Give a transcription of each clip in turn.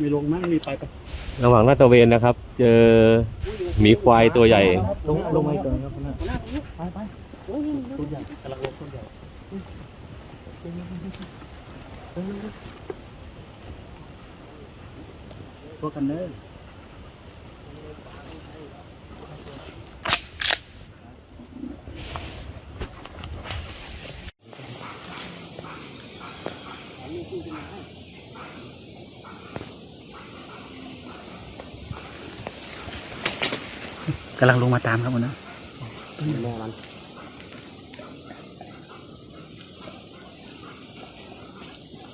มีลงมั้งมีไปไประหว่างลาดตระเวนนะครับ เจอหมีควายตัวใหญ่ ลงลงมาก่อนครับหัวหน้าไปไปตัวใหญ่กำลังลงตัวใหญ่ตัวกันเด้อ กำลังลงมาตามครับหัวหน้าแม่มัน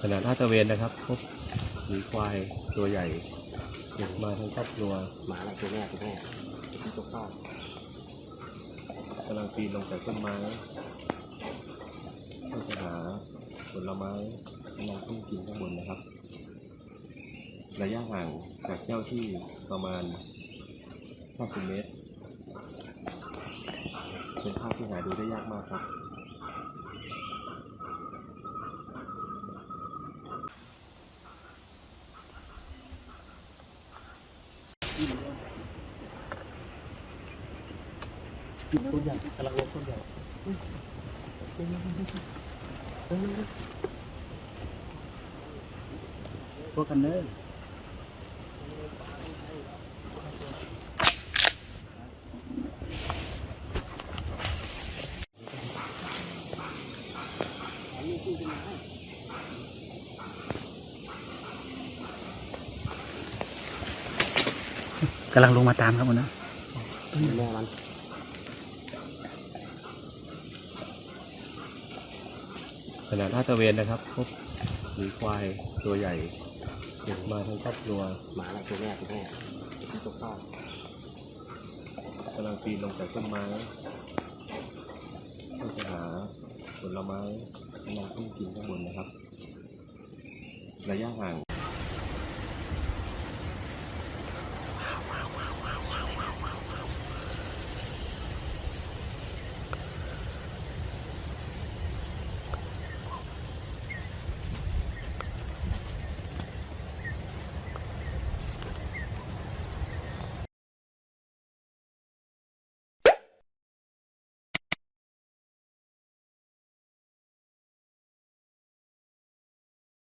ขณะลาดตระเวนนะครับพบหมีควายตัวใหญ่เก็บมาทั้งครอบครัวหมาละตัวแม่ตัวแม่ที่ตัวข้าวกำลังปีนลงจากต้นไม้เพื่อจะหาผลไม้กำลังขึ้นกินข้างบนนะครับ ระยะห่างจากเจ้าที่ประมาณ 50 เมตร เป็นภาพที่หาดูได้ยากมากครับตัวใหญ่กำลังลงตัวใหญ่ตัวกันเด้อ กำลังลงมาตามครับหัวหน้าแม่มันขณะลาดตระเวนนะครับพบหมีควายตัวใหญ่เก็บมาทั้งครอบครัวหมาละตัวแม่ตัวแม่ที่ตัวข้าวกำลังปีนลงจากต้นไม้เพื่อจะหาผลไม้ กำลังขึ้นกินข้างบนนะครับ ระยะห่าง